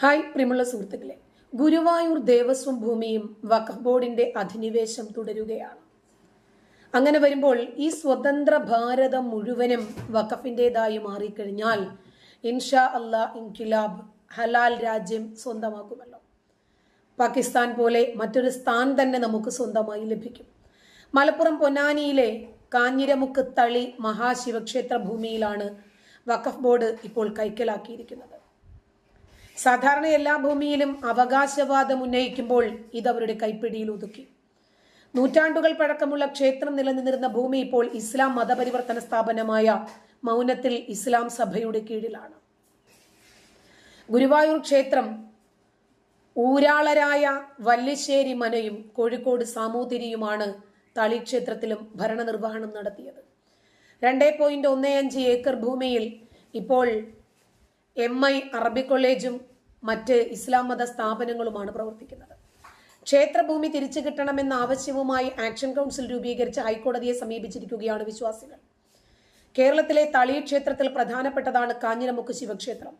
Hi പ്രിയമുള്ള സുഹൃത്തുക്കളെ. ഗുരുവായൂർ ദേവസ്വം ഭൂമിയും വഖഫ് ബോർഡിന്റെ അധിനിവേശം തുടരുകയാണ്. അങ്ങനെ വരുമ്പോൾ ഈ സ്വതന്ത്ര ഭാരതം മുഴുവനും വഖഫിന്റെതായി മാറിക്കഴിഞ്ഞാൽ ഇൻഷാ അല്ലാ ഇൻകിലാബ് ഹലാൽ രാജ്യം സ്വന്തമാക്കുമല്ലോ. പാകിസ്ഥാൻ പോലെ മറ്റൊരു സ്ഥാൻ തന്നെ നമുക്ക് സ്വന്തമായി ലഭിക്കും. മലപ്പുറം പൊന്നാനിയിലെ കാഞ്ഞിരമുക്ക് തളി മഹാശിവക്ഷേത്ര ഭൂമിയിലാണ് വഖഫ് ബോർഡ് ഇപ്പോൾ കൈക്കലാക്കിയിരിക്കുന്നത്. സാധാരണ എല്ലാ ഭൂമിയിലും അവകാശവാദം ഉന്നയിക്കുമ്പോൾ അവരുടെ കൈപ്പിടിയിൽ ഒതുക്കി. നൂറ്റാണ്ടുകൾ പഴക്കമുള്ള ക്ഷേത്രം നിലനിന്നിരുന്ന ഭൂമി ഇപ്പോൾ ഇസ്ലാം മതപരിവർത്തന സ്ഥാപനമായ മൗനത്തിൽ ഇസ്ലാം സഭയുടെ കീഴിലാണ്. ഗുരുവായൂർ ക്ഷേത്രം ഊരാളരായ വല്ലിശ്ശേരി മനയും കോഴിക്കോട് സാമൂതിരിയുമാണ് തളിക്ഷേത്രത്തിലും ഭരണനിർവഹണം നടത്തിയത്. രണ്ടേ പോയിന്റ് ഒന്ന് അഞ്ച് ഏക്കർ ഭൂമിയിൽ ഇപ്പോൾ എം ഐ അറബി കോളേജും മറ്റ് ഇസ്ലാം മത സ്ഥാപനങ്ങളുമാണ് പ്രവർത്തിക്കുന്നത്. ക്ഷേത്രഭൂമി തിരിച്ചു കിട്ടണമെന്ന ആവശ്യവുമായി ആക്ഷൻ കൗൺസിൽ രൂപീകരിച്ച് ഹൈക്കോടതിയെ സമീപിച്ചിരിക്കുകയാണ് വിശ്വാസികൾ. കേരളത്തിലെ തളി ക്ഷേത്രത്തിൽ പ്രധാനപ്പെട്ടതാണ് കാഞ്ഞിരമുക്ക് ശിവക്ഷേത്രം.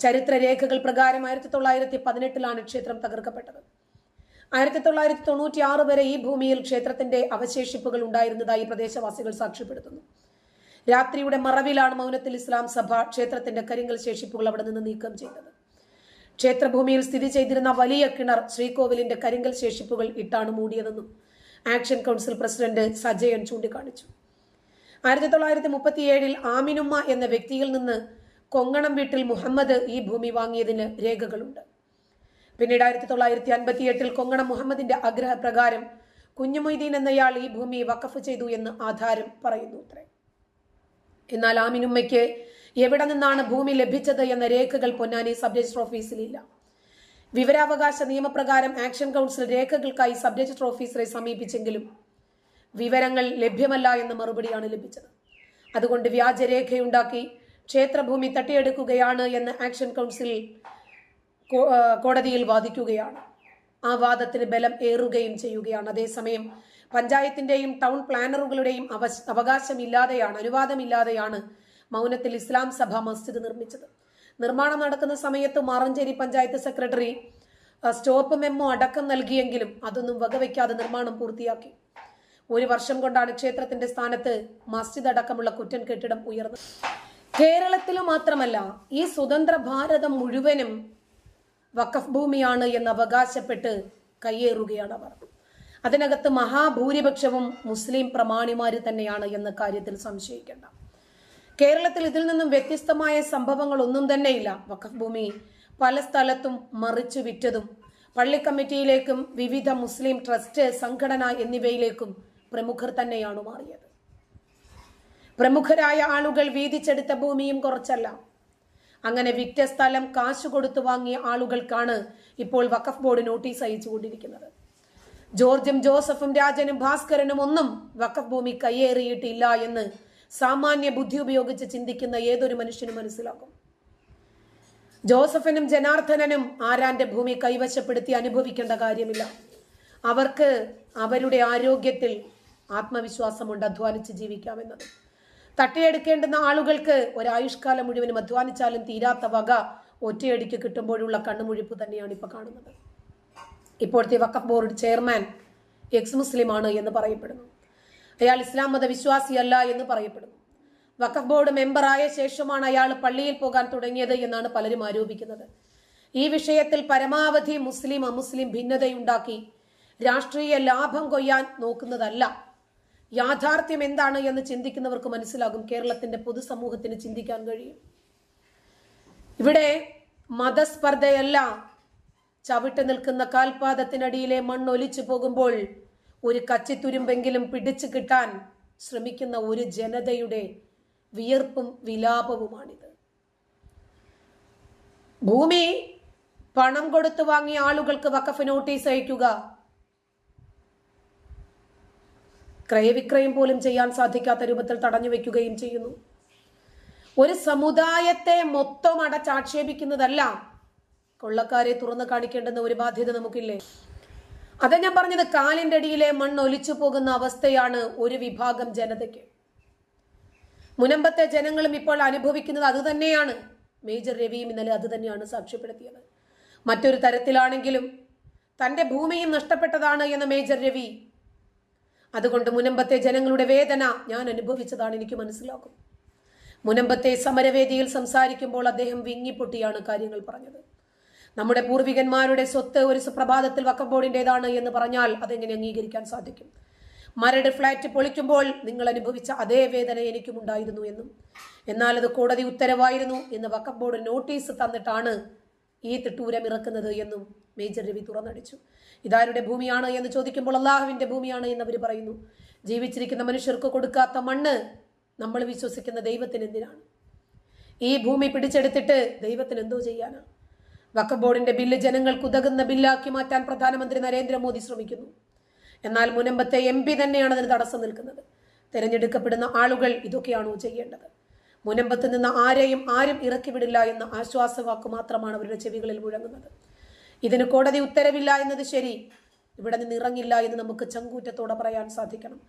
ചരിത്രരേഖകൾ പ്രകാരം ആയിരത്തി തൊള്ളായിരത്തി പതിനെട്ടിലാണ് ക്ഷേത്രം തകർക്കപ്പെട്ടത്. ആയിരത്തി തൊള്ളായിരത്തി തൊണ്ണൂറ്റി ആറ് വരെ ഈ ഭൂമിയിൽ ക്ഷേത്രത്തിന്റെ അവശേഷിപ്പുകൾ ഉണ്ടായിരുന്നതായി പ്രദേശവാസികൾ സാക്ഷ്യപ്പെടുത്തുന്നു. രാത്രിയുടെ മറവിലാണ് മൗനത്തിൽ ഇസ്ലാം സഭ ക്ഷേത്രത്തിന്റെ കരിങ്കൽ ശേഷിപ്പുകൾ അവിടെ നിന്ന് നീക്കം ചെയ്തത്. ക്ഷേത്രഭൂമിയിൽ സ്ഥിതി ചെയ്തിരുന്ന വലിയ കിണർ ശ്രീകോവിലിന്റെ കരിങ്കൽ ശേഷിപ്പുകൾ ഇട്ടാണ് മൂടിയതെന്നും ആക്ഷൻ കൗൺസിൽ പ്രസിഡന്റ് സജയൻ ചൂണ്ടിക്കാണിച്ചു. ആയിരത്തി തൊള്ളായിരത്തി മുപ്പത്തിയേഴിൽ ആമിനുമ്മ എന്ന വ്യക്തിയിൽ നിന്ന് കൊങ്ങണം വീട്ടിൽ മുഹമ്മദ് ഈ ഭൂമി വാങ്ങിയതിന് രേഖകളുണ്ട്. പിന്നീട് ആയിരത്തി തൊള്ളായിരത്തി അൻപത്തി എട്ടിൽ കൊങ്ങണം മുഹമ്മദിന്റെ ആഗ്രഹപ്രകാരം കുഞ്ഞുമൊയ്തീൻ എന്നയാൾ ഈ ഭൂമി വഖഫ് ചെയ്തു എന്ന് ആധാരം പറയുന്നു അത്രേ. എന്നാൽ ആമിനുമ്മയ്ക്ക് എവിടെ നിന്നാണ് ഭൂമി ലഭിച്ചത് എന്ന രേഖകൾ പൊന്നാനി സബ് രജിസ്റ്റർ ഓഫീസിലില്ല. വിവരാവകാശ നിയമപ്രകാരം ആക്ഷൻ കൗൺസിൽ രേഖകൾക്കായി സബ് രജിസ്റ്റർ ഓഫീസറെ സമീപിച്ചെങ്കിലും വിവരങ്ങൾ ലഭ്യമല്ല എന്ന മറുപടിയാണ് ലഭിച്ചത്. അതുകൊണ്ട് വ്യാജരേഖയുണ്ടാക്കി ക്ഷേത്രഭൂമി തട്ടിയെടുക്കുകയാണ് എന്ന് ആക്ഷൻ കൗൺസിൽ കോടതിയിൽ വാദിക്കുകയാണ്. ആ വാദത്തിന് ബലം ഏറുകയും ചെയ്യുകയാണ്. അതേസമയം പഞ്ചായത്തിന്റെയും ടൗൺ പ്ലാനറുകളുടെയും അവകാശമില്ലാതെയാണ് അനുവാദമില്ലാതെയാണ് മൗനത്തിൽ ഇസ്ലാം സഭ മസ്ജിദ് നിർമ്മിച്ചത്. നിർമ്മാണം നടക്കുന്ന സമയത്ത് Maranchery panchayat secretary stop memo അടക്കം നൽകിയെങ്കിലും അതൊന്നും വകവയ്ക്കാതെ നിർമ്മാണം പൂർത്തിയാക്കി. ഒരു വർഷം കൊണ്ടാണ് ക്ഷേത്രത്തിന്റെ സ്ഥാനത്ത് മസ്ജിദ് അടക്കമുള്ള കുറ്റൻ കെട്ടിടം ഉയർന്നത്. കേരളത്തിൽ മാത്രമല്ല ഈ സ്വതന്ത്ര ഭാരതം മുഴുവനും വഖഫ് ഭൂമിയാണ് എന്ന് അവകാശപ്പെട്ട് കയ്യേറുകയാണ് അവർ. അതിനകത്ത് മഹാഭൂരിപക്ഷവും മുസ്ലിം പ്രമാണിമാര് തന്നെയാണ് എന്ന കാര്യത്തിൽ സംശയിക്കേണ്ട. കേരളത്തിൽ ഇതിൽ നിന്നും വ്യത്യസ്തമായ സംഭവങ്ങൾ ഒന്നും തന്നെയില്ല. വഖഫ് ഭൂമി പല സ്ഥലത്തും മറിച്ചു വിറ്റതും പള്ളി കമ്മിറ്റിയിലേക്കും വിവിധ മുസ്ലിം ട്രസ്റ്റ് സംഘടന എന്നിവയിലേക്കും പ്രമുഖർ തന്നെയാണ് മാറിയത്. പ്രമുഖരായ ആളുകൾ വീതിച്ചെടുത്ത ഭൂമിയും കുറച്ചല്ല. അങ്ങനെ വിറ്റ സ്ഥലം കാശ് കൊടുത്തു വാങ്ങിയ ആളുകൾക്കാണ് ഇപ്പോൾ വഖഫ് ബോർഡ് നോട്ടീസ് അയച്ചുകൊണ്ടിരിക്കുന്നത് ജോർജും ജോസഫും രാജനും ഭാസ്കരനും ഒന്നും വഖഫ് ഭൂമി കയ്യേറിയിട്ടില്ല എന്ന് സാമാന്യ ബുദ്ധി ഉപയോഗിച്ച് ചിന്തിക്കുന്ന ഏതൊരു മനുഷ്യനും മനസ്സിലാക്കും ജോസഫിനും ജനാർദ്ദനനും ആരാന്റെ ഭൂമി കൈവശപ്പെടുത്തി അനുഭവിക്കേണ്ട കാര്യമില്ല. അവർക്ക് അവരുടെ ആരോഗ്യത്തിൽ ആത്മവിശ്വാസമുണ്ട് അധ്വാനിച്ച് ജീവിക്കാമെന്നത്. തട്ടിയെടുക്കേണ്ടുന്ന ആളുകൾക്ക് ഒരായുഷ്കാലം മുഴുവനും അധ്വാനിച്ചാലും തീരാത്ത വക ഒറ്റയടിക്ക് കിട്ടുമ്പോഴുള്ള കണ്ണുമുഴിപ്പ് തന്നെയാണ് ഇപ്പൊ കാണുന്നത്. ഇപ്പോഴത്തെ വഖഫ് ബോർഡ് ചെയർമാൻ എക്സ് മുസ്ലിമാണ് എന്ന് പറയപ്പെടുന്നു. അയാൾ ഇസ്ലാം മത വിശ്വാസിയല്ല എന്ന് പറയപ്പെടുന്നു വഖഫ് ബോർഡ് മെമ്പറായ ശേഷമാണ് അയാൾ പള്ളിയിൽ പോകാൻ തുടങ്ങിയത് എന്നാണ് പലരും ആരോപിക്കുന്നത്. ഈ വിഷയത്തിൽ പരമാവധി മുസ്ലിം അമുസ്ലിം ഭിന്നതയുണ്ടാക്കി രാഷ്ട്രീയ ലാഭം കൊയ്യാൻ നോക്കുന്നതല്ല. യാഥാർത്ഥ്യം എന്താണ് എന്ന് ചിന്തിക്കുന്നവർക്ക് മനസ്സിലാകും കേരളത്തിന്റെ പൊതുസമൂഹത്തിന് ചിന്തിക്കാൻ കഴിയും. ഇവിടെ മതസ്പർദ്ധയല്ല. ചവിട്ട് നിൽക്കുന്ന കാൽപാദത്തിനടിയിലെ മണ്ണൊലിച്ചു പോകുമ്പോൾ ഒരു കച്ചിത്തുരുമ്പെങ്കിലും പിടിച്ചു കിട്ടാൻ ശ്രമിക്കുന്ന ഒരു ജനതയുടെ വിയർപ്പും വിലാപവുമാണിത്. ഭൂമി പണം കൊടുത്തു വാങ്ങിയ ആളുകൾക്ക് വക്കഫ് നോട്ടീസ് അയക്കുക. ക്രയവിക്രയം പോലും ചെയ്യാൻ സാധിക്കാത്ത രൂപത്തിൽ തടഞ്ഞു വെക്കുകയും ചെയ്യുന്നു. ഒരു സമുദായത്തെ മൊത്തം അടച്ചാക്ഷേപിക്കുന്നതല്ല കൊള്ളക്കാരെ തുറന്നു കാണിക്കേണ്ടുന്ന ഒരു ബാധ്യത നമുക്കില്ലേ? അതാ ഞാൻ പറഞ്ഞത് കാലിന്റെ അടിയിലെ മണ്ണ് ഒലിച്ചു പോകുന്ന അവസ്ഥയാണ് ഒരു വിഭാഗം ജനതയ്ക്ക്. മുനമ്പത്തെ ജനങ്ങളും ഇപ്പോൾ അനുഭവിക്കുന്നത് അതുതന്നെയാണ് മേജർ രവിയും ഇന്നലെ അത് തന്നെയാണ് സാക്ഷ്യപ്പെടുത്തിയത്. മറ്റൊരു തരത്തിലാണെങ്കിലും തന്റെ ഭൂമിയും നഷ്ടപ്പെട്ടതാണ് എന്ന മേജർ രവി. അതുകൊണ്ട് മുനമ്പത്തെ ജനങ്ങളുടെ വേദന ഞാൻ അനുഭവിച്ചതാണ് എനിക്ക് മനസ്സിലാക്കും മുനമ്പത്തെ സമരവേദിയിൽ സംസാരിക്കുമ്പോൾ അദ്ദേഹം വിങ്ങിപ്പൊട്ടിയാണ് കാര്യങ്ങൾ പറഞ്ഞത്. നമ്മുടെ പൂർവികന്മാരുടെ സ്വത്ത് ഒരു സുപ്രഭാതത്തിൽ വക്കം ബോർഡിന്റെതാണ് എന്ന് പറഞ്ഞാൽ അതെങ്ങനെ അംഗീകരിക്കാൻ സാധിക്കും? മരട് ഫ്ളാറ്റ് പൊളിക്കുമ്പോൾ നിങ്ങൾ അനുഭവിച്ച അതേ വേദന എനിക്കും ഉണ്ടായിരുന്നു എന്നും. എന്നാൽ അത് കോടതി ഉത്തരവായിരുന്നു എന്ന് വക്കം ബോർഡ് നോട്ടീസ് തന്നിട്ടാണ് ഈ തിട്ടൂരം ഇറക്കുന്നത് എന്നും മേജർ രവി തുറന്നടിച്ചു. ഇതാരുടെ ഭൂമിയാണ് എന്ന് ചോദിക്കുമ്പോൾ അള്ളാഹുവിന്റെ ഭൂമിയാണ് എന്ന് അവർ പറയുന്നു. ജീവിച്ചിരിക്കുന്ന മനുഷ്യർക്ക് കൊടുക്കാത്ത മണ്ണ് നമ്മൾ വിശ്വസിക്കുന്ന ദൈവത്തിന് എന്തിനാണ്? ഈ ഭൂമി പിടിച്ചെടുത്തിട്ട് ദൈവത്തിന് എന്തോ ചെയ്യാനാ വഖഫ് ബോർഡിന്റെ ബില്ല് ജനങ്ങൾക്ക് ഉതകുന്ന ബില്ലാക്കി മാറ്റാൻ പ്രധാനമന്ത്രി നരേന്ദ്രമോദി ശ്രമിക്കുന്നു. എന്നാൽ മുനമ്പത്തെ എം പി തന്നെയാണ് അതിന് തടസ്സം നിൽക്കുന്നത്. തിരഞ്ഞെടുക്കപ്പെടുന്ന ആളുകൾ ഇതൊക്കെയാണോ ചെയ്യേണ്ടത്? മുനമ്പത്ത് നിന്ന് ആരെയും ആരും ഇറക്കിവിടില്ല എന്ന ആശ്വാസവാക്ക് മാത്രമാണ് അവരുടെ ചെവികളിൽ മുഴങ്ങുന്നത്. ഇതിന് കോടതി ഉത്തരവില്ല എന്നത് ശരി. ഇവിടെ നിന്ന് ഇറങ്ങില്ല എന്ന് നമുക്ക് ചങ്കൂറ്റത്തോടെ പറയാൻ സാധിക്കണം.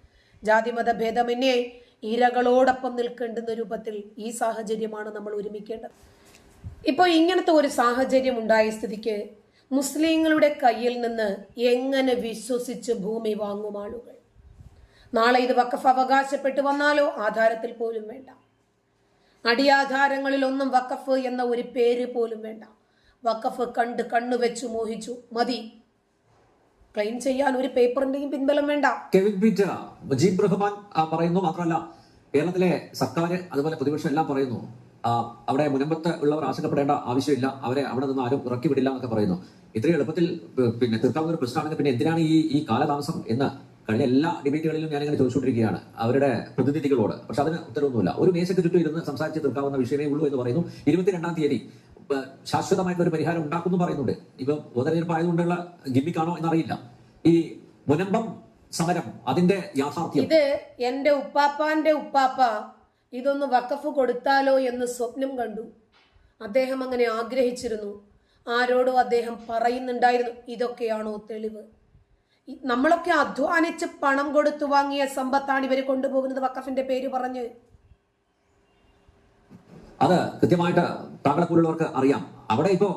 ജാതിമത ഭേദമന്യേ ഇരകളോടൊപ്പം നിൽക്കേണ്ടുന്ന രൂപത്തിൽ ഈ സാഹചര്യമാണ് നമ്മൾ ഒരുമിക്കേണ്ടത്. ഇപ്പോൾ ഇങ്ങനത്തെ ഒരു സാഹചര്യം ഉണ്ടായ സ്ഥിതിക്ക് മുസ്ലിങ്ങളുടെ കയ്യിൽ നിന്ന് എങ്ങനെ വിശ്വസിച്ച് ഭൂമി വാങ്ങും ആളുകൾ? നാളെ ഇത് വക്കഫ് അവകാശപ്പെട്ടു വന്നാലോ? ആധാരത്തിൽ പോലും വേണ്ട. അടിയാധാരങ്ങളിൽ ഒന്നും വക്കഫ് എന്ന ഒരു പേര് പോലും വേണ്ട. വക്കഫ് കണ്ട് കണ്ണു വെച്ചു മോഹിച്ചു. മതി. ക്ലെയിം ചെയ്യാൻ ഒരു പേപ്പറിന്റെയും പിൻബലം വേണ്ട. കെവിൻ മുജീബ് റഹ്മാൻ പറയുന്നു മാത്രമല്ല കേരളത്തിലെ സർക്കാർ അതുപോലെ പ്രതിപക്ഷം എല്ലാം പറയുന്നു അവിടെ മുനമ്പത്ത് ഉള്ളവർ ആശങ്കപ്പെടേണ്ട ആവശ്യമില്ല. അവരെ അവിടെ നിന്ന് ആരും ഇറക്കി വിടില്ല എന്നൊക്കെ പറയുന്നു. ഇത്രയും എളുപ്പത്തിൽ പിന്നെ തീർക്കാവുന്ന ഒരു പ്രശ്നമാണെങ്കിൽ പിന്നെ എന്തിനാണ് ഈ ഈ കാലതാമസം എന്ന് കഴിഞ്ഞ എല്ലാ ഡിബേറ്റുകളിലും ഞാനിങ്ങനെ ചോദിച്ചുകൊണ്ടിരിക്കുകയാണ് അവരുടെ പ്രതിനിധികളോട്. പക്ഷെ അതിന് ഉത്തരവൊന്നുമില്ല. ഒരു മേശയ്ക്ക് ചുറ്റും ഇരുന്ന് സംസാരിച്ച് തീർക്കാവുന്ന വിഷയമേ ഉള്ളൂ എന്ന് പറയുന്നു. ഇരുപത്തിരണ്ടാം തീയതി ശാശ്വതമായിട്ടുള്ള ഒരു പരിഹാരം ഉണ്ടാക്കുമെന്ന് പറയുന്നുണ്ട്. ഇപ്പൊ ഉപതെരഞ്ഞെടുപ്പ് ആയതുകൊണ്ടുള്ള ഗിമ്മിക്കാണോ എന്നറിയില്ല. ഈ മുനമ്പം സമരം അതിന്റെ യാഥാർത്ഥ്യം. ഇത് എന്റെ ഉപ്പാപ്പാന്റെ ഉപ്പാപ്പ ഇതൊന്ന് വക്കഫ് കൊടുത്താലോ എന്ന് സ്വപ്നം കണ്ടു. അദ്ദേഹം അങ്ങനെ ആഗ്രഹിച്ചിരുന്നു. ആരോടോ അദ്ദേഹം പറയുന്നുണ്ടായിരുന്നു ഇതൊക്കെയാണോ തെളിവ്. നമ്മളൊക്കെ അധ്വാനിച്ച് പണം കൊടുത്തു വാങ്ങിയ സമ്പത്താണ് ഇവർ കൊണ്ടുപോകുന്നത് വക്കഫിന്റെ പേര് പറഞ്ഞ്. അത് കൃത്യമായിട്ട് താങ്കളെ പോലുള്ളവർക്ക് അറിയാം. അവിടെ ഇപ്പോ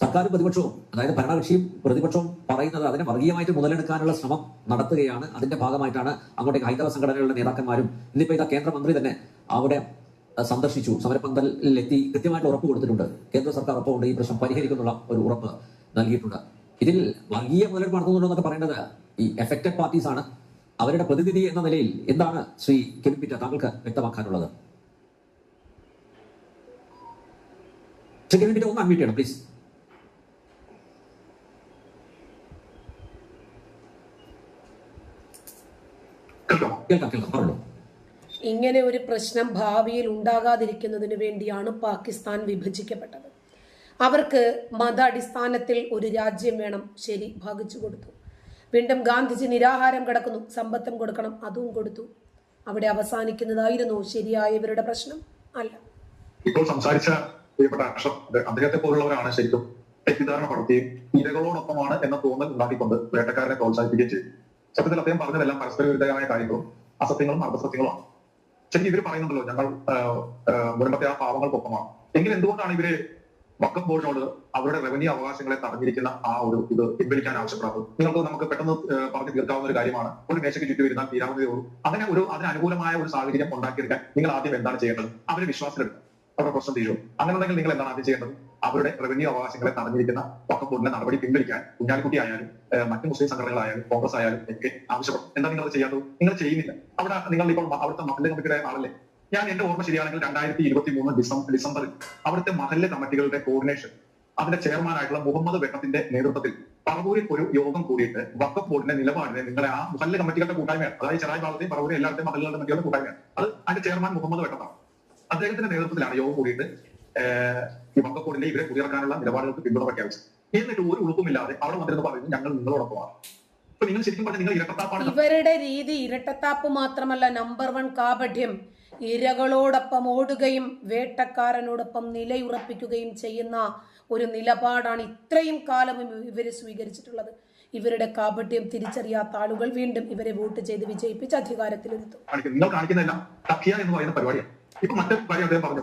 സർക്കാരും പ്രതിപക്ഷവും അതായത് ഭരണകക്ഷിയും പ്രതിപക്ഷവും പറയുന്നത് അതിനെ വർഗീയമായിട്ട് മുതലെടുക്കാനുള്ള ശ്രമം നടത്തുകയാണ്. അതിന്റെ ഭാഗമായിട്ടാണ് അങ്ങോട്ടേക്ക് ഹൈന്ദവ സംഘടനകളുടെ നേതാക്കന്മാരും ഇന്നിപ്പോ ഇതാ കേന്ദ്രമന്ത്രി തന്നെ അവിടെ സന്ദർശിച്ചു. സമരപ്പന്തലിലെത്തി കൃത്യമായിട്ട് ഉറപ്പ് കൊടുത്തിട്ടുണ്ട്. കേന്ദ്ര സർക്കാർ ഒപ്പമുണ്ട് ഈ പ്രശ്നം പരിഹരിക്കുന്നുള്ള ഒരു ഉറപ്പ് നൽകിയിട്ടുണ്ട്. ഇതിൽ വർഗീയ മുതലെടുപ്പ് നടത്തുന്നുണ്ടോ എന്നൊക്കെ പറയേണ്ടത് ഈ എഫക്റ്റഡ് പാർട്ടീസ് ആണ്. അവരുടെ പ്രതിനിധി എന്ന നിലയിൽ എന്താണ് ശ്രീ കെവിൻ പീറ്റർ താങ്കൾക്ക് വ്യക്തമാക്കാനുള്ളത്? പ്ലീസ് കേൾക്കാം കേൾക്കാം പറഞ്ഞോളൂ. ഇങ്ങനെ ഒരു പ്രശ്നം ഭാവിയിൽ ഉണ്ടാകാതിരിക്കുന്നതിന് വേണ്ടിയാണ് പാകിസ്ഥാൻ വിഭജിക്കപ്പെട്ടത്. അവർക്ക് മതാടിസ്ഥാനത്തിൽ ഒരു രാജ്യം വേണം. ശരി ഭാഗിച്ചു കൊടുത്തു. വീണ്ടും ഗാന്ധിജി നിരാഹാരം കിടക്കുന്നു. സമ്പത്തും കൊടുക്കണം. അതും കൊടുത്തു. അവിടെ അവസാനിക്കുന്നതായിരുന്നു ശരിയായവരുടെ പ്രശ്നം. അല്ല. ഇപ്പോൾ സംസാരിച്ച അദ്ദേഹത്തെ പോലുള്ളവരാണ് ശരിക്കും തെറ്റിദ്ധാരണ പടർത്തുകയും ഇരകളോടൊപ്പമാണ് എന്ന തോന്നൽ ഉണ്ടാക്കിക്കൊണ്ട് വേട്ടക്കാരനെ പ്രോത്സാഹിപ്പിക്കുകയും ചെയ്തു. സത്യത്തിൽ അദ്ദേഹം പറഞ്ഞതെല്ലാം പരസ്പര വിരുദ്ധമായ കാര്യങ്ങളും അസത്യങ്ങളും അർദ്ധസത്യങ്ങളുമാണ്. ശരിക്കും ഇവർ പറയുന്നുണ്ടല്ലോ ഞങ്ങൾ മുൻപത്തെ ആ പാവങ്ങൾക്കൊപ്പമാണ് എങ്കിൽ എന്തുകൊണ്ടാണ് ഇവർ വക്കം ബോർഡിനോട് അവരുടെ റവന്യൂ അവകാശങ്ങളെ തടഞ്ഞിരിക്കുന്ന ആ ഒരു ഇത് പിൻവലിക്കാൻ ആവശ്യപ്പെടുന്നത് നിങ്ങൾക്ക് നമുക്ക് പെട്ടെന്ന് പറഞ്ഞു തീർക്കാവുന്ന ഒരു കാര്യമാണ്. ഒരു മേശയ്ക്ക് ചുറ്റും ഇരുന്നാൽ തീരാവുന്നതേ ഉള്ളൂ. അങ്ങനെ ഒരു അതിനനുകൂലമായ ഒരു സാഹചര്യം ഉണ്ടാക്കിയെടുക്കാൻ നിങ്ങൾ ആദ്യം എന്താണ് ചെയ്യേണ്ടത്? അവരെ വിശ്വാസത്തിലെടുക്കുക. അവരുടെ പ്രശ്നം തീരും അങ്ങനെയുണ്ടെങ്കിൽ നിങ്ങൾ എന്താണ് ആദ്യം ചെയ്യേണ്ടത്? അവരുടെ റവന്യൂ അവകാശങ്ങളെ തടഞ്ഞിരിക്കുന്ന വക്കം നടപടി പിൻവലിക്കാൻ കുഞ്ഞാലിക്കുട്ടി ആയാലും മറ്റു മുസ്ലിം സംഘടനകളായാലും കോൺഗ്രസ് ആയാലും ഒക്കെ ആവശ്യപ്പെടും. എന്താ നിങ്ങൾ ചെയ്യാത്തത്? നിങ്ങൾ ചെയ്യുന്നില്ല. അവിടെ നിങ്ങൾ ഇപ്പോൾ അവിടുത്തെ മഹല്ല് കമ്മിറ്റിയുടെ ആളല്ലേ. ഞാൻ എന്റെ ഓർമ്മ ശരിയാണെങ്കിൽ രണ്ടായിരത്തി ഇരുപത്തി മൂന്ന് ഡിസംബർ ഡിസംബറിൽ അവിടുത്തെ മഹല്ല് കമ്മിറ്റികളുടെ കോർഡിനേഷൻ അതിന്റെ ചെയർമാനായിട്ടുള്ള മുഹമ്മദ് വെട്ടത്തിന്റെ നേതൃത്വത്തിൽ പറവൂരിൽ ഒരു യോഗം കൂടിയിട്ട് വക്കഫ് ബോർഡിന്റെ നിലപാടിനെ നിങ്ങളെ ആ മഹല്ല് കമ്മിറ്റികളുടെ കൂട്ടായ്മയാണ്. അതായത് ചെറായി ഭാഗത്തെയും പറവൂരിൽ എല്ലാവരുടെയും മഹല്ല് കമ്മിറ്റികളുടെ കൂട്ടായ്മയാണ്. അത് അതിന്റെ ചെയർമാൻ മുഹമ്മദ് വെട്ടത്താണ്. അദ്ദേഹത്തിന്റെ നേതൃത്വത്തിലാണ് യോഗം കൂടിയിട്ട് ബോർഡിനെ ഇവരെ കുടിയിറക്കാനുള്ള നിലപാടുകൾക്ക് പിന്തുണ പ്രഖ്യാപിച്ചു. എന്നിട്ട് ഒരു ഉളുപ്പുമില്ലാതെ അവിടെ വന്നിരുന്ന് പറയുന്നു ഞങ്ങൾ നിങ്ങളോടൊപ്പമാണ്. ഇവരുടെ രീതി ഇരട്ടത്താപ്പ് മാത്രമല്ല നമ്പർ വൺ കാപഠ്യം. ഇരകളോടൊപ്പം ഓടുകയും വേട്ടക്കാരനോടൊപ്പം നിലയുറപ്പിക്കുകയും ചെയ്യുന്ന ഒരു നിലപാടാണ് ഇത്രയും കാലം ഇവർ സ്വീകരിച്ചിട്ടുള്ളത്. ഇവരുടെ കാപട്യം തിരിച്ചറിയാത്ത ആളുകൾ വീണ്ടും ഇവരെ വോട്ട് ചെയ്ത് വിജയിപ്പിച്ച് അധികാരത്തിലെത്തും നിങ്ങൾ കാണിക്കുന്നില്ല എന്ന് പറയുന്ന പരിപാടിയാണ്. ഇപ്പൊ മറ്റൊരു കാര്യം അദ്ദേഹം പറഞ്ഞു.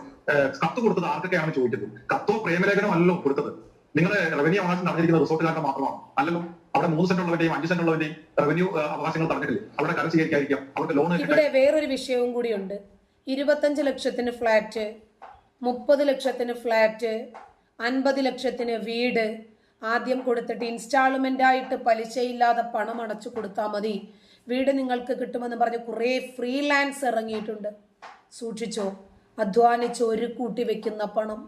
കത്ത് കൊടുത്തത് ആർക്കൊക്കെയാണ് ചോദിച്ചത്? കത്തോ പ്രേമലേഖനോ അല്ലല്ലോ കൊടുത്തത്? നിങ്ങൾ റവന്യൂ അവകാശം തടഞ്ഞിരിക്കുന്ന റിസോർട്ടുകാരുടെ മാത്രമാണ്? അല്ലല്ലോ അവിടെ മൂന്ന് സെന്റ് ഉള്ളവരെയും അഞ്ച് സെന്റ് ഉള്ളവരെയും റവന്യൂ അവകാശങ്ങൾ തടഞ്ഞിട്ടില്ലേ അവിടെ കരം സ്വീകരിക്കാതിരിക്കാം അവർക്ക് ലോൺ ഇവിടെ വേറൊരു വിഷയവും കൂടിയുണ്ട്. ഇരുപത്തഞ്ച് ലക്ഷത്തിന് ഫ്ലാറ്റ് മുപ്പത് ലക്ഷത്തിന് ഫ്ലാറ്റ് അൻപത് ലക്ഷത്തിന് വീട്. ആദ്യം കൊടുത്തിട്ട് ഇൻസ്റ്റാൾമെന്റ് ആയിട്ട് പലിശയില്ലാതെ പണം അടച്ചു കൊടുത്താൽ മതി. വീട് നിങ്ങൾക്ക് കിട്ടുമെന്ന് പറഞ്ഞ് കുറേ ഫ്രീലാൻസ് ഇറങ്ങിയിട്ടുണ്ട്. സൂക്ഷിച്ചോ? അധ്വാനിച്ച് ഒരു കൂട്ടി വെക്കുന്ന പണം.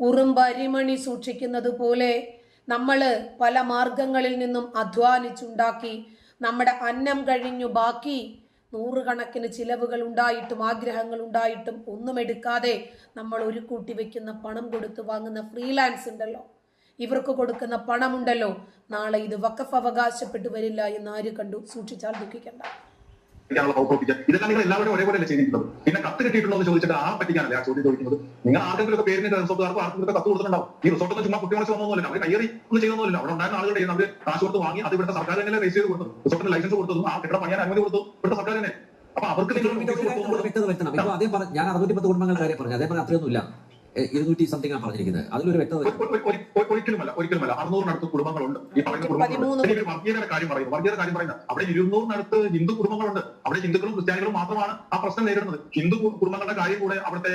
ഉറുമ്പരിമണി സൂക്ഷിക്കുന്നത് പോലെ നമ്മൾ പല മാർഗങ്ങളിൽ നിന്നും അധ്വാനിച്ചുണ്ടാക്കി നമ്മുടെ അന്നം കഴിഞ്ഞു ബാക്കി നൂറുകണക്കിന് ചിലവുകൾ ഉണ്ടായിട്ടും ആഗ്രഹങ്ങൾ ഉണ്ടായിട്ടും ഒന്നും എടുക്കാതെ നമ്മൾ ഒരു കൂട്ടി വെക്കുന്ന പണം കൊടുത്ത് വാങ്ങുന്ന ഫ്രീലാൻസ് ഉണ്ടല്ലോ. ഇവർക്ക് കൊടുക്കുന്ന പണമുണ്ടല്ലോ. നാളെ ഇത് വക്കഫ് അവകാശപ്പെട്ടു വരില്ല എന്ന് ആര് കണ്ടു? സൂക്ഷിച്ചാൽ ദുഃഖിക്കണ്ട. ാനുള്ള ഒപ്പിക്കുക ഇതെല്ലാം നിങ്ങൾ എല്ലാവരും ഒരേപോലെ അല്ലേ ചെയ്തിട്ടുള്ളത്? പിന്നെ കത്ത് കിട്ടിയിട്ടുണ്ടോ എന്ന് ചോദിച്ചിട്ട് ആ പറ്റിക്കാനല്ലേ ആ ചോദ്യം ചോദിക്കുന്നത്? നിങ്ങൾ ആർക്കെങ്കിലും ഒക്കെ പേരിന് റിസോർട്ടുകാർക്ക് ആർക്കെങ്കിലും കത്ത് കൊടുത്തിട്ടുണ്ടാവും. ഈ റിസോർട്ട് ചുമ്മാ കുട്ടി വിളിച്ച് വന്നൊന്നുമില്ല. അവർ കയറി ഒന്നും ചെയ്യുന്നില്ല അവിടെ ഉണ്ടായിരുന്ന ആളുകളുടെ അവർ കാശ് കൊടുത്ത് വാങ്ങി അത് ഇവിടുത്തെ സർക്കാർ തന്നെ രജിസ്റ്റർ ചെയ്ത് കൊടുത്തു റിസോർട്ടിന് ലൈസൻസ് കൊടുത്തു ആ കെട്ടിടം പണിയാൻ അനുമതി കൊടുത്തു ഇവിടുത്തെ സർക്കാർ തന്നെ അപ്പൊ അവർക്ക് ഞാൻ അറുന്നൂറ്റി പത്ത് കുടുംബങ്ങളുടെ കാര്യം പറഞ്ഞു. അതേപോലെ അത്രയൊന്നുമില്ല. ഇരുന്നൂറ്റി സംതിങ് ആണ് പറഞ്ഞിരിക്കുന്നത്. അതിലൊരു വ്യക്തത ഒരിക്കലുമല്ല ഒരിക്കലുമല്ല. അറുന്നൂറിനടുത്ത് കുടുംബങ്ങളുണ്ട്. ഈ പറയുന്ന കുടുംബങ്ങൾ വർഗീയതയുടെ കാര്യം പറയുന്നു. വർഗീയത കാര്യം പറയുന്നത് അവിടെ ഇരുന്നൂറിനടുത്ത് ഹിന്ദു കുടുംബങ്ങളുണ്ട്. അവിടെ ഹിന്ദുക്കളും ക്രിസ്ത്യാനികളും മാത്രമാണ് ആ പ്രശ്നം നേരിടുന്നത്. ഹിന്ദു കുടുംബങ്ങളുടെ കാര്യം കൂടെ അവിടുത്തെ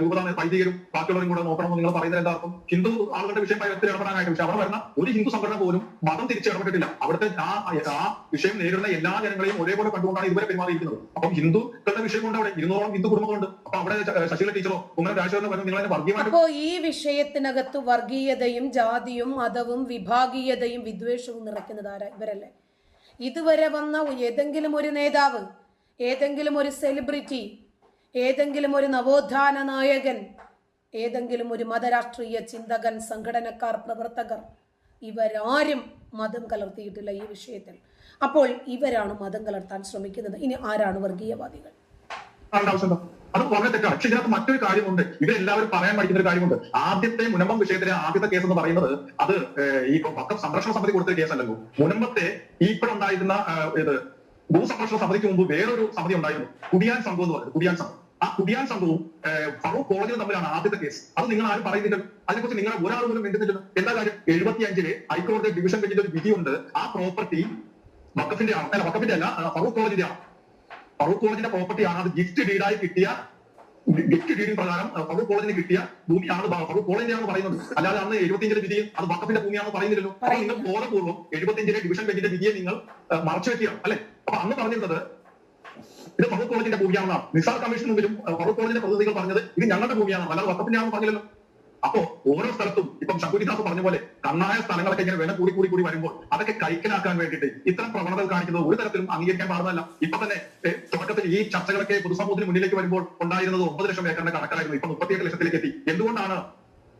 രൂപത വൈദികരും ബാക്കിയുള്ളവരും കൂടെ നോക്കണമെന്ന് നിങ്ങൾ പറയുന്നത് എന്താർക്കും ഹിന്ദു ആളുകളുടെ വിഷയം ഭയത്തിൽ ഇടപെടാനായിട്ട് പക്ഷെ അവിടെ വരുന്ന ഒരു ഹിന്ദു സംഘടന പോലും മതം തിരിച്ച് ഇടപെട്ടിട്ടില്ല. അവിടുത്തെ ആ ആ വിഷയം നേരിടുന്ന എല്ലാ ജനങ്ങളെയും ഒരേപോലെ കണ്ടുകൊണ്ടാണ് ഇതുവരെ പെരുമാറിയിരിക്കുന്നത്. അപ്പം ഹിന്ദുക്കളുടെ വിഷയം കൊണ്ട് അവിടെ ഇരുന്നൂറോളം ഹിന്ദു കുടുംബങ്ങളുണ്ട്. അപ്പൊ അവിടെ ശശീല ശശികല ടീച്ചറോ കുമ്മനം രാജശേഖരനോ വരുന്ന വർഗീയമായിട്ട് അപ്പോ ഈ വിഷയത്തിനകത്ത് വർഗീയതയും ജാതിയും മതവും വിഭാഗീയതയും വിദ്വേഷവും നിറയ്ക്കുന്നത് ആരാ? ഇവരല്ലേ? ഇതുവരെ വന്ന ഏതെങ്കിലും ഒരു നേതാവ് ഏതെങ്കിലും ഒരു സെലിബ്രിറ്റി ഏതെങ്കിലും ഒരു നവോത്ഥാന നായകൻ ഏതെങ്കിലും ഒരു മതരാഷ്ട്രീയ ചിന്തകൻ സംഘടനക്കാർ പ്രവർത്തകർ ഇവരാരും മതം കലർത്തിയിട്ടില്ല ഈ വിഷയത്തിൽ. അപ്പോൾ ഇവരാണ് മതം കലർത്താൻ ശ്രമിക്കുന്നത്. ഇനി ആരാണ് വർഗീയവാദികൾ? അത് വളരെ തെറ്റാണ്. പക്ഷെ ഇതിനകത്ത് മറ്റൊരു കാര്യമുണ്ട്. ഇവരെല്ലാവരും പറയാൻ പഠിക്കുന്ന ഒരു കാര്യമുണ്ട്. ആദ്യത്തെ മുനമ്പം വിഷയത്തിലെ ആദ്യത്തെ കേസ് എന്ന് പറയുന്നത് അത് ഈ പക്കം സംരക്ഷണ സമിതി കൊടുത്ത കേസല്ലല്ലോ മുനമ്പത്തെ ഇപ്പോഴുണ്ടായിരുന്ന ഇത് ഭൂസംരക്ഷണ സമിതിക്ക് മുമ്പ് വേറൊരു സമിതി ഉണ്ടായിരുന്നു. കുടിയാൻ സംഘം എന്ന് പറയുന്നത് കുടിയാൻ സംഘം. ആ കുടിയാൻ സംഘവും ഫറൂഖ് കോളേജിലും തമ്മിലാണ് ആദ്യത്തെ കേസ് അത് നിങ്ങൾ ആരും പറയുന്നില്ല. അതിനെക്കുറിച്ച് നിങ്ങൾ ഒരാൾ പോലും മിണ്ടുന്നില്ല എന്താ കാര്യം? എഴുപത്തി അഞ്ചിലെ ഹൈക്കോടതി ഡിവിഷൻ ബെഞ്ചിന്റെ ഒരു വിധിയുണ്ട്. ആ പ്രോപ്പർട്ടി വക്കഫിന്റെ ആണ് അല്ല വക്കഫിന്റെ അല്ല ഫറൂഖ് കോളേജിന്റെ ആണ് ഫറൂഖ് കോളേജിന്റെ പ്രോപ്പർട്ടി ആണ് അത് ഗിഫ്റ്റ് ഡീഡായി കിട്ടിയ ഗിഫ്റ്റ് ഡീഡിന് പ്രകാരം ഫറൂഖ് കോളേജിന് കിട്ടിയ ഭൂമിയാണ് ഫറൂഖ് കോളേജിനെയാണ് പറയുന്നത്. അല്ലാതെ അന്ന് എഴുപത്തിയഞ്ചിലെ വിധിയിൽ അത് വക്കപ്പിന്റെ ഭൂമിയാണെന്ന് പറയുന്നില്ലല്ലോ. അപ്പൊ നിങ്ങൾ ബോധപൂർവം എഴുപത്തിയഞ്ചിലെ ഡിവിഷൻ ബെഞ്ചിന്റെ വിധിയെ നിങ്ങൾ മറച്ചു വെക്കുകയാണ് അല്ലെ? അപ്പൊ അന്ന് പറഞ്ഞിരുന്നത് ഇത് ഫറൂഖ് കോളേജിന്റെ ഭൂമിയാണെന്നാണ്. നിസാർ കമ്മീഷൻ മുമ്പിലും ഫറൂഖ് കോളേജിന്റെ പ്രതിനിധികൾ പറഞ്ഞത് ഇത് ഞങ്ങളുടെ ഭൂമിയാണ് അല്ലാതെ വക്കപ്പിന്റെ ആണെന്ന് പറഞ്ഞില്ലല്ലോ. അപ്പോ ഓരോ സ്ഥലത്തും ഇപ്പം ശങ്കുരിദാസ് പറഞ്ഞ പോലെ കണ്ണായ സ്ഥലങ്ങളൊക്കെ ഇങ്ങനെ വില കൂടി കൂടി കൂടി വരുമ്പോൾ അതൊക്കെ കൈക്കലാക്കാൻ വേണ്ടിയിട്ട് ഇത്തരം പ്രവണതകൾ കാണിക്കുന്നത് ഒരു തരത്തിലും അംഗീകരിക്കാൻ പാടുന്നതല്ല. ഇപ്പൊ തന്നെ തുടക്കത്തിൽ ഈ ചർച്ചകളൊക്കെ പൊതുസമൂഹത്തിന് മുന്നിലേക്ക് വരുമ്പോൾ ഉണ്ടായിരുന്നത് ഒമ്പത് ലക്ഷം ഏക്കറിന്റെ കണക്കായിരുന്നു ഇപ്പൊ മുപ്പത്തിയെട്ട് ലക്ഷത്തിലേക്ക് എത്തി. എന്തുകൊണ്ടാണ്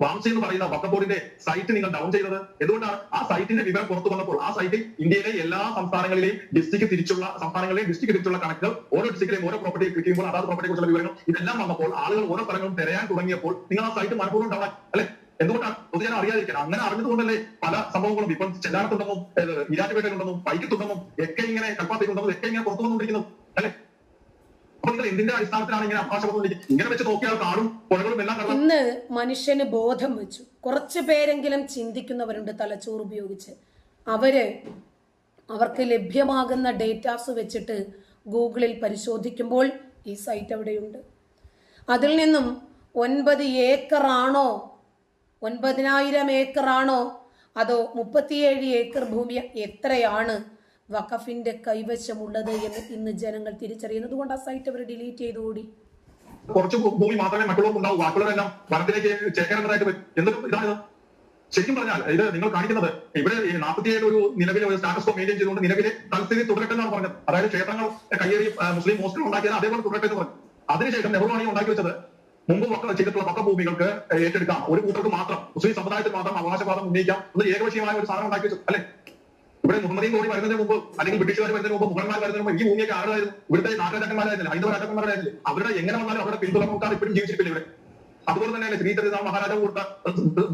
വാംസി എന്ന് പറയുന്ന വക്കം ബോർഡിന്റെ സൈറ്റ് നിങ്ങൾ ഡൗൺ ചെയ്തത്. എന്തുകൊണ്ടാണ്? ആ സൈറ്റിന്റെ വിവരം പുറത്തു വന്നപ്പോൾ ആ സൈറ്റ് ഇന്ത്യയിലെ എല്ലാ സംസ്ഥാനങ്ങളിലെയും ഡിസ്ട്രിക്ട് തിരിച്ചുള്ള സംസ്ഥാനങ്ങളിലെയും ഡിസ്ട്രിക്ട് തിരിച്ചുള്ള കണക്കുകൾ ഓരോ ഡിസ്ട്രിക്റ്റിലെയും ഓരോ പ്രോപ്പർട്ടി ക്ലിക്ക് ചെയ്യുമ്പോൾ അതാത് പ്രോപ്പർട്ടിയെ കുറിച്ചുള്ള വിവരങ്ങൾ ഇതെല്ലാം വന്നപ്പോൾ ആളുകൾ ഓരോ സ്ഥലങ്ങളും തിരയാൻ തുടങ്ങിയപ്പോൾ നിങ്ങൾ ആ സൈറ്റ് മനഃപൂർവം ഡൗൺ അല്ലെ? എന്തുകൊണ്ടാണ്? പൊതുജനം അറിയാതിരിക്കണം അങ്ങനെ അറിഞ്ഞതുകൊണ്ടല്ലേ പല സംഭവങ്ങളും ഇപ്പം ചെല്ലാനത്തുണ്ടെന്നും ഇരാറ്റുപേട്ടയിലുണ്ടെന്നും വൈക്കത്തുണ്ടെന്നും ഒക്കെ ഇങ്ങനെ കൽപ്പാത്തിയിലുണ്ടെന്നും ഒക്കെ ഇങ്ങനെ പുറത്തു വന്നുകൊണ്ടിരിക്കുന്നു. അല്ലെ? ഇന്ന് മനുഷ്യന് ബോധം വെച്ചു. കുറച്ച് പേരെങ്കിലും ചിന്തിക്കുന്നവരുണ്ട് തലച്ചോറ് ഉപയോഗിച്ച്. അവർ അവർക്ക് ലഭ്യമാകുന്ന ഡേറ്റാസ് വെച്ചിട്ട് ഗൂഗിളിൽ പരിശോധിക്കുമ്പോൾ ഈ സൈറ്റ് അവിടെയുണ്ട്. അതിൽ നിന്നും ഒൻപത് ഏക്കറാണോ ഒൻപതിനായിരം ഏക്കറാണോ അതോ മുപ്പത്തിയേഴ് ഏക്കർ ഭൂമി എത്രയാണ് വഖഫിന്റെ കൈവശമുള്ളത് എന്ന് ഇന്ന് ജനങ്ങൾ തിരിച്ചറിയുന്നത് കൊണ്ട് ആ സൈറ്റ് അവർ ഡിലീറ്റ് ചെയ്തു കൂടി. കുറച്ച് ഭൂമി മാത്രമേ മറ്റുള്ളവർക്ക് ഉണ്ടാവൂ. ബാക്കിയുള്ളവരെല്ലാം വനത്തിലേക്ക് ചേക്കേറേണ്ടതായിട്ട് വരും എന്തൊരു ഇതാണിത്? ശരിക്കും പറഞ്ഞാൽ ഇത് നിങ്ങൾ കാണിക്കുന്നത് ഇവിടെ ഈ നാൽപ്പത്തിയേഴ് ഒരു നിലവിലെ ഒരു സ്റ്റാറ്റസ് കോ മെയിന്റെയിൻ ചെയ്തുകൊണ്ട് നിലവിലെ തൽസ്ഥിതി തുടരട്ടെ എന്നാണ് പറഞ്ഞത്. അതായത് ക്ഷേത്രങ്ങൾ കയ്യേറി മുസ്ലിം ഹോസ്റ്റൽ ഉണ്ടാക്കിയത് അതേപോലെ തുടരട്ടെ എന്ന് പറഞ്ഞു. അതിനുശേഷം നെഹ്റുവാണി ഉണ്ടാക്കി വെച്ചത് മുമ്പ് വക്ക ചെയ്തിട്ടുള്ള പക്ക ഭൂമികൾക്ക് ഏറ്റെടുക്കാം. ഒരു കൂട്ടർക്ക് മാത്രം മുസ്ലിം സമുദായത്തിൽ മാത്രം അവകാശവാദം ഉന്നയിക്കാം. എന്ന് ഏകപക്ഷീയമായ ഒരു സാധനം ഉണ്ടാക്കി വെച്ചു. അല്ലെ? ഇവിടെ മുഹമ്മദീൻ കൂടി വരുന്നതിന് മുമ്പ് അല്ലെങ്കിൽ ബ്രിട്ടീഷുകാർ വരുന്നതിന് മുമ്പ് മുഗൾമാർ വരുന്നതിന് മുമ്പ് ഈ ഭൂമിയൊക്കെ ആരായിരുന്നു ഇവിടുത്തെ നാട്ടുരാജാക്കന്മാരായിരുന്നില്ല ഹൈന്ദവ രാജാക്കന്മാരായിരുന്നില്ല അവരുടെ എങ്ങനെ വന്നാലും അവരുടെ പിന്തുണക്കാർ ഇപ്പോഴും ജീവിച്ചിട്ടില്ല ഇവിടെ. അതുപോലെ തന്നെ ശ്രീ തിരുനാൾ മഹാരാജാവ് കൊടുത്ത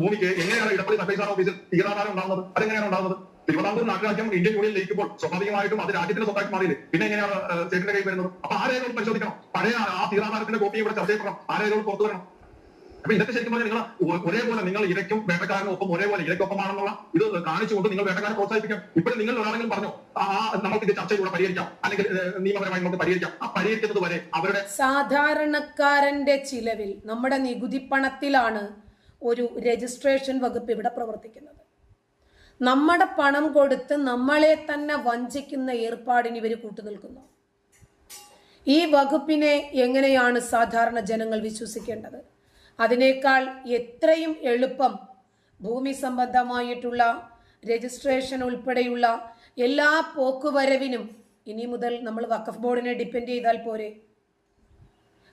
ഭൂമിക്ക് എങ്ങനെയാണ് ഇടപ്പള്ളി സർവേസാർ ഓഫീസിൽ തീരാധാരം ഉണ്ടാകുന്നത്? അതെങ്ങനെയാണ് ഉണ്ടാകുന്നത്? തിരുവിതാംകൂർ നാട്ടുരാജ്യം ഇന്ത്യൻ യൂണിയൻ ലയിക്കുമ്പോൾ സ്വാഭാവികമായിട്ടും അത് രാജ്യത്തിന്റെ സ്വത്താക്കി മാറിയില്ലേ? പിന്നെ എങ്ങനെയാണ് സ്റ്റേറ്റിന്റെ കൈ വരുന്നത്? അപ്പൊ ആ രേഖകൾ പരിശോധിക്കണം? പഴയ ആ തീരാധാരത്തിന്റെ കോപ്പി ഇവിടെ ചർച്ച ചെയ്യപ്പെടണം. ആ പുറത്തു വരണം? അപ്പൊ ഇതൊക്കെ ശരിക്കും പറഞ്ഞാൽ നിങ്ങൾ ഒരേപോലെ നിങ്ങൾ ഇരയ്ക്കും വേട്ടക്കാരനും ഒപ്പം ഒരേപോലെ ഇരയ്ക്കൊപ്പമാണെന്നുള്ള ഇത് കാണിച്ചുകൊണ്ട് നിങ്ങൾ വേട്ടക്കാരെ പ്രോത്സാഹിപ്പിക്കാം. ഇപ്പോഴും നിങ്ങൾ ഒരാളെങ്കിലും പറഞ്ഞു ആ നമുക്ക് ഇത് ചർച്ചയിലൂടെ പരിഹരിക്കാം. അല്ലെങ്കിൽ നിയമപരമായി നമുക്ക് പരിഹരിക്കാം. ആ പരിഹരിക്കുന്നത് വരെ അവരുടെ സാധാരണക്കാരന്റെ ചിലവിൽ നമ്മുടെ നികുതി പണത്തിലാണ് ഒരു രജിസ്ട്രേഷൻ വകുപ്പ് ഇവിടെ പ്രവർത്തിക്കുന്നത്. നമ്മുടെ പണം കൊടുത്ത് നമ്മളെ തന്നെ വഞ്ചിക്കുന്ന ഏർപ്പാടിന് ഇവർ കൂട്ടുനിൽക്കുന്നു. ഈ വകുപ്പിനെ എങ്ങനെയാണ് സാധാരണ ജനങ്ങൾ വിശ്വസിക്കേണ്ടത്? അതിനേക്കാൾ എത്രയും എളുപ്പം ഭൂമി സംബന്ധമായിട്ടുള്ള രജിസ്ട്രേഷൻ ഉൾപ്പെടെയുള്ള എല്ലാ പോക്കുവരവിനും ഇനി മുതൽ നമ്മൾ വഖഫ് ബോർഡിനെ ഡിപ്പെൻഡ് ചെയ്താൽ പോരെ.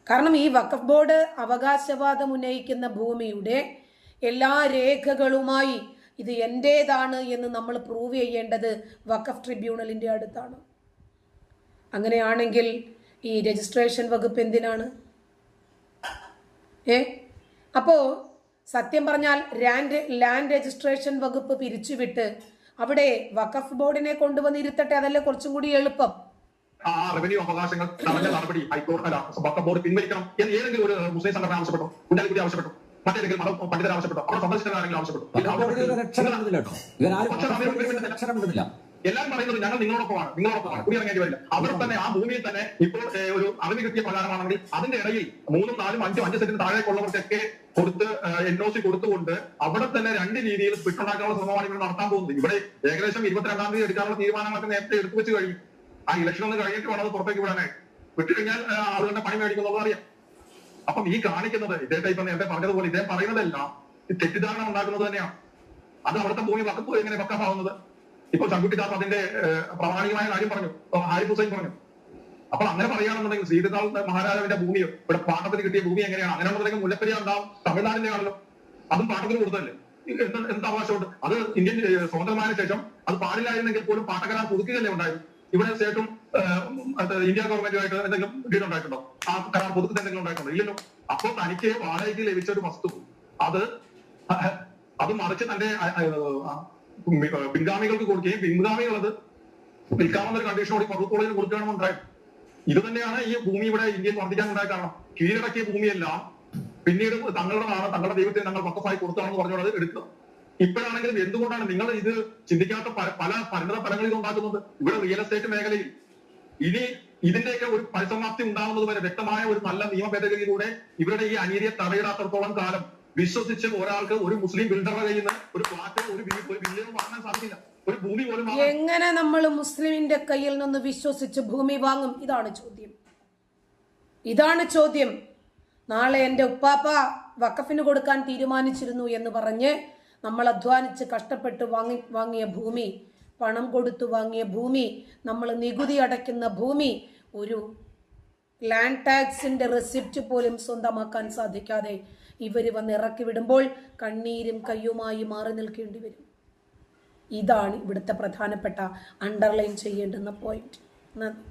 കാരണം ഈ വഖഫ് ബോർഡ് അവകാശവാദം ഉന്നയിക്കുന്ന ഭൂമിയുടെ എല്ലാ രേഖകളുമായി ഇത് എന്റേതാണ് എന്ന് നമ്മൾ പ്രൂവ് ചെയ്യേണ്ടത് വഖഫ് ട്രിബ്യൂണലിന്റെ അടുത്താണ്. അങ്ങനെയാണെങ്കിൽ ഈ രജിസ്ട്രേഷൻ വകുപ്പ് എന്തിനാണ്? ഏ? അപ്പോ സത്യം പറഞ്ഞാൽ ലാൻഡ് ലാൻഡ് രജിസ്ട്രേഷൻ വകുപ്പ് പിരിച്ചുവിട്ട് അവിടെ വഖഫ് ബോർഡിനെ കൊണ്ടുവന്ന് ഇരുത്തട്ടെ അതല്ലേ കുറച്ചും കൂടി എളുപ്പം? ആ റവന്യൂ അവകാശങ്ങൾ തടഞ്ഞ നടപടി ഹൈക്കോടതി അല്ല വക്കം ബോർഡ് പിൻവലിക്കണം എന്ന് ഏതെങ്കിലും ഒരു മുസ്ലിം സംഘടന ആവശ്യപ്പെട്ടു കുഞ്ഞാലിക്കുട്ടി ആവശ്യപ്പെട്ടു മറ്റേതെങ്കിലും മത പണ്ഡിതർ ആവശ്യപ്പെട്ടു അവിടെ സന്ദർശിക്കുന്ന ആരെങ്കിലും ആവശ്യപ്പെട്ടു എല്ലാവരും പറയുന്നത് ഞങ്ങൾ നിങ്ങളോടൊപ്പമാണ് നിങ്ങളോടൊപ്പമാണ്. കുടിയിറങ്ങേണ്ടി വരില്ല. അവർ തന്നെ ആ ഭൂമിയിൽ തന്നെ ഇപ്പോൾ ഒരു അറിവ് കിട്ടിയ പ്രകാരമാണെങ്കിൽ അതിന്റെ ഇടയിൽ മൂന്നും നാലും അഞ്ചും അഞ്ച് സെന്റിന് താഴേക്കുള്ളവർക്കൊക്കെ കൊടുത്ത് എൻ ഒ സി കൊടുത്തുകൊണ്ട് അവിടെ തന്നെ രണ്ട് രീതിയിൽ സ്പിട്ടുണ്ടാക്കാനുള്ള ശ്രമമാണ് ഇവിടെ നടത്താൻ പോകുന്നത്. ഇവിടെ ഏകദേശം ഇരുപത്തിരണ്ടാം തീയതി എടുക്കാനുള്ള തീരുമാനങ്ങളൊക്കെ നേരത്തെ എടുത്തു വെച്ച് കഴിഞ്ഞു. ആ ഇലക്ഷൻ ഒന്ന് കഴിഞ്ഞിട്ട് വേണം അത് പുറത്തേക്ക് വിടാനായിട്ട് വിട്ടുകഴിഞ്ഞാൽ ആളുകളുടെ പണി മേടിക്കുന്നുള്ളത് അറിയാം. അപ്പം ഈ കാണിക്കുന്നത് ഇദ്ദേഹത്തെ ഇപ്പൊ നേരത്തെ പറഞ്ഞതുപോലെ ഇദ്ദേഹം പറയുന്നതെല്ലാം തെറ്റിദ്ധാരണ ഉണ്ടാക്കുന്നത് തന്നെയാണ്. അത് അവിടുത്തെ ഭൂമി വക്കപ്പ് എങ്ങനെ വക്കപ്പാവുന്നത് ഇപ്പോൾ ചങ്കുട്ടി ദാസ് അതിന്റെ പ്രാമാണികമായ കാര്യം പറഞ്ഞു. ഹാരിഫ് ഹുസൈൻ പറഞ്ഞു. അപ്പോൾ അങ്ങനെ പറയുകയാണെന്നുണ്ടെങ്കിൽ ശ്രീധർനാൾ മഹാരാജാവിന്റെ ഭൂമിയോ ഇവിടെ പാട്ടത്തിന് കിട്ടിയ ഭൂമി എങ്ങനെയാണ്? അങ്ങനെയാണെന്നുണ്ടെങ്കിൽ മുല്ലപ്പെരിയാർ ഉണ്ടാവും തമിഴ്നാടിന്റെ ആണല്ലോ അതും പാട്ടത്തിന് കൊടുത്തല്ലേ എന്താ എന്ത് അവകാശമുണ്ട്? അത് ഇന്ത്യൻ സ്വതന്ത്രമായ ശേഷം അത് പാടില്ലായിരുന്നെങ്കിൽ പോലും പാട്ടക്കരാർ പുതുക്കുകയല്ലേ ഉണ്ടായിരുന്നു ഇവിടെ സ്റ്റേറ്റും ഇന്ത്യ ഗവൺമെന്റുമായിട്ട് എന്തെങ്കിലും ഡീൽ ഉണ്ടായിട്ടുണ്ടോ? ആ കരാർ പുതുക്കുന്ന എന്തെങ്കിലും ഉണ്ടായിട്ടുണ്ടോ? ഇല്ലല്ലോ. അപ്പോൾ തനിക്ക് വാടകയ്ക്ക് ലഭിച്ച ഒരു വസ്തു അത് അത് മറിച്ച് തന്റെ പിൻഗാമികൾക്ക് കൊടുക്കുകയും പിൻഗാമികൾ അത് വിൽക്കാമെന്നൊരു കണ്ടീഷനോട് ഫറൂഖ് കോളേജിന് കൊടുക്കുകയാണെന്നുണ്ടായി ഇത് തന്നെയാണ് ഈ ഭൂമി ഇവിടെ ഇന്ത്യയിൽ വർദ്ധിക്കാൻ ഉണ്ടായ കാരണം. കീഴടക്കിയ ഭൂമിയെല്ലാം. പിന്നീട് തങ്ങളുടെതാണ് തങ്ങളുടെ ദൈവത്തെ ഞങ്ങൾ വക്കഫായി കൊടുത്താണെന്ന് പറഞ്ഞത് എടുക്കുക. ഇപ്പോഴാണെങ്കിലും എന്തുകൊണ്ടാണ് നിങ്ങൾ ഇത് ചിന്തിക്കാത്ത പല പരിണത ഫലങ്ങൾ ഇത് ഉണ്ടാക്കുന്നത്? ഇവിടെ റിയൽ എസ്റ്റേറ്റ് മേഖലയിൽ. ഇനി ഇതിന്റെയൊക്കെ ഒരു പരിസമാപ്തി ഉണ്ടാവുന്നത് വരെ വ്യക്തമായ ഒരു നല്ല നിയമ ഭേദഗതിയിലൂടെ ഇവരുടെ ഈ അനീതിയെ തടയിടാത്തടത്തോളം കാലം വിശ്വസിച്ച് ഒരാൾക്ക് ഒരു മുസ്ലിം ബിൽഡറുടെ കയ്യിൽ നിന്ന് ഒരു ഫ്ലാറ്റോ ഒരു വില്ലയോ വാങ്ങാൻ സാധിക്കില്ല. എങ്ങനെ നമ്മൾ മുസ്ലിമിന്റെ കയ്യിൽ നിന്ന് വിശ്വസിച്ച് ഭൂമി വാങ്ങും? ഇതാണ് ചോദ്യം. ഇതാണ് ചോദ്യം. നാളെ എന്റെ ഉപ്പാപ്പ വക്കഫിന് കൊടുക്കാൻ തീരുമാനിച്ചിരുന്നു എന്ന് പറഞ്ഞ് നമ്മൾ അധ്വാനിച്ച് കഷ്ടപ്പെട്ട് വാങ്ങി വാങ്ങിയ ഭൂമി പണം കൊടുത്തു വാങ്ങിയ ഭൂമി നമ്മൾ നികുതി അടയ്ക്കുന്ന ഭൂമി ഒരു ലാൻഡ് ടാക്സിന്റെ റെസിപ്റ്റ് പോലും സ്വന്തമാക്കാൻ സാധിക്കാതെ ഇവർ വന്ന് ഇറക്കി വിടുമ്പോൾ കണ്ണീരും കയ്യുമായി മാറി നിൽക്കേണ്ടി വരും. ഇതാണ് ഇവിടുത്തെ പ്രധാനപ്പെട്ട അണ്ടർലൈൻ ചെയ്യേണ്ടുന്ന പോയിന്റ് നന്ദി.